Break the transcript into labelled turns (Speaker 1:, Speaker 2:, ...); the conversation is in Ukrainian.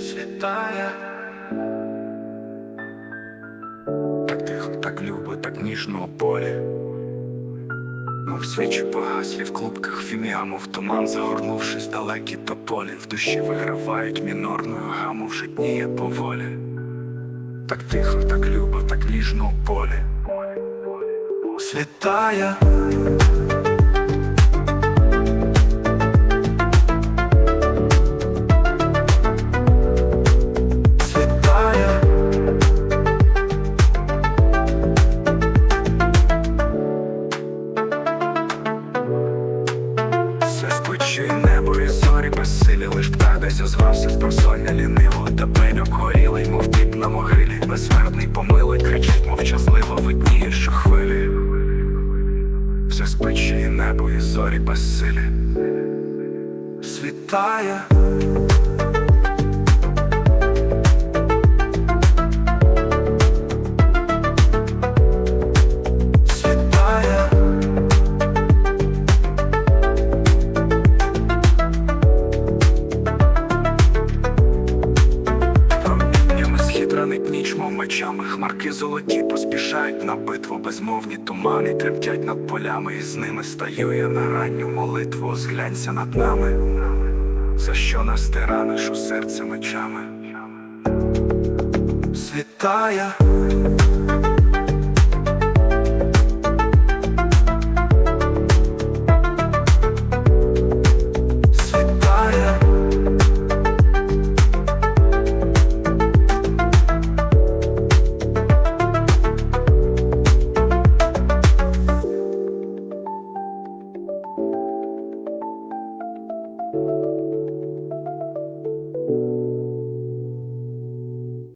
Speaker 1: світає. Так тихо, так любо, так ніжно полі. Мов свічі погаслі в клубках фіміаму в туман, загорнувшись далекі тополі, в душі вигравають мінорною гаму вже дніє поволі. Так тихо, так любо, так ніжно полі. Світає. Спочує небо і зорі безсилі, лиш птах десь озвався з просоння ліниво, та пень обгорілий, мов піп на могилі, безсмертний помилий, кричить мовчазливо, видніє, що хвилі. Все спочує небо і зорі безсилі. Світає. Схитранить ніч, мечами Хмарки золоті поспішають на битву Безмовні тумани трептять над полями І з ними стаю я на ранню молитву Зглянься над нами. За що нас ти раниш у серце мечами? Світає